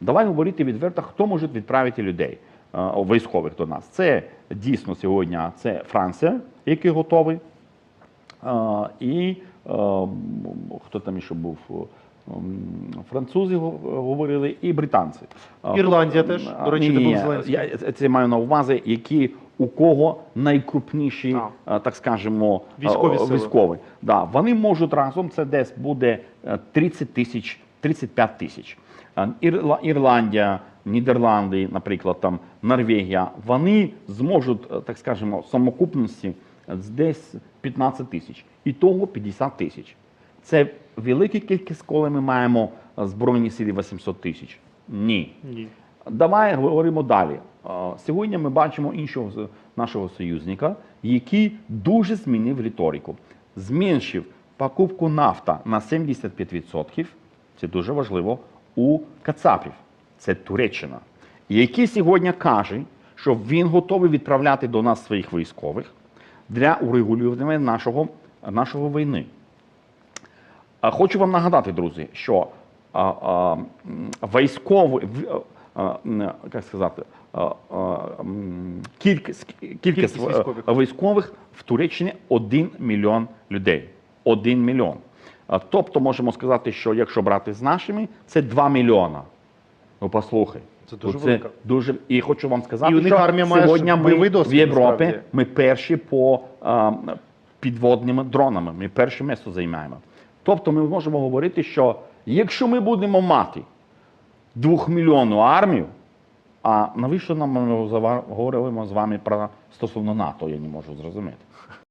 давай говорити відверто, хто може відправити людей е, військових до нас. Це дійсно сьогодні це Франція, який готовий. Е, І е, хто там ще був? Французи говорили і британці. Ірландія теж, до речі, ні, Я це маю на увазі, які у кого найкрупніші, А. так скажемо, Військові військові. Да, вони можуть разом, це десь буде е, 30 тисяч, 35 тисяч. Е, Ірла- Ірландія, Нідерланди, наприклад, там Норвегія, вони зможуть, е, так скажемо, самокупності е, десь 15 тисяч. І того 50 тисяч. Це велика кількість, коли ми маємо збройні сили 800 тисяч. Ні. Ні. Давай говоримо далі. Сьогодні ми бачимо іншого нашого союзника, який дуже змінив риторику. Зменшив покупку нафта на 75%. Це дуже важливо у Кацапів. Це Туреччина. Який сьогодні каже, що він готовий відправляти до нас своїх військових для урегулювання нашого, нашого війни. Хочу вам нагадати, друзі, що а, а, військовий, а, як сказати, а, а, кількість, кількість, Кількість військових. військових в Туреччині 1 мільйон людей. 1 мільйон. Тобто можемо сказати, що якщо брати з нашими, це 2 мільйона. Ну послухай. Це дуже Ну, велика. дуже і хочу вам сказати, І у них що армія має сьогодні ми бойовий в Європі насправді. ми перші по а, підводними дронами. Ми перше місце займаємо. Тобто ми можемо говорити, що якщо ми будемо мати двохмільйонну армію, а навіщо нам ми говоримо з вами про стосовно НАТО, я не можу зрозуміти.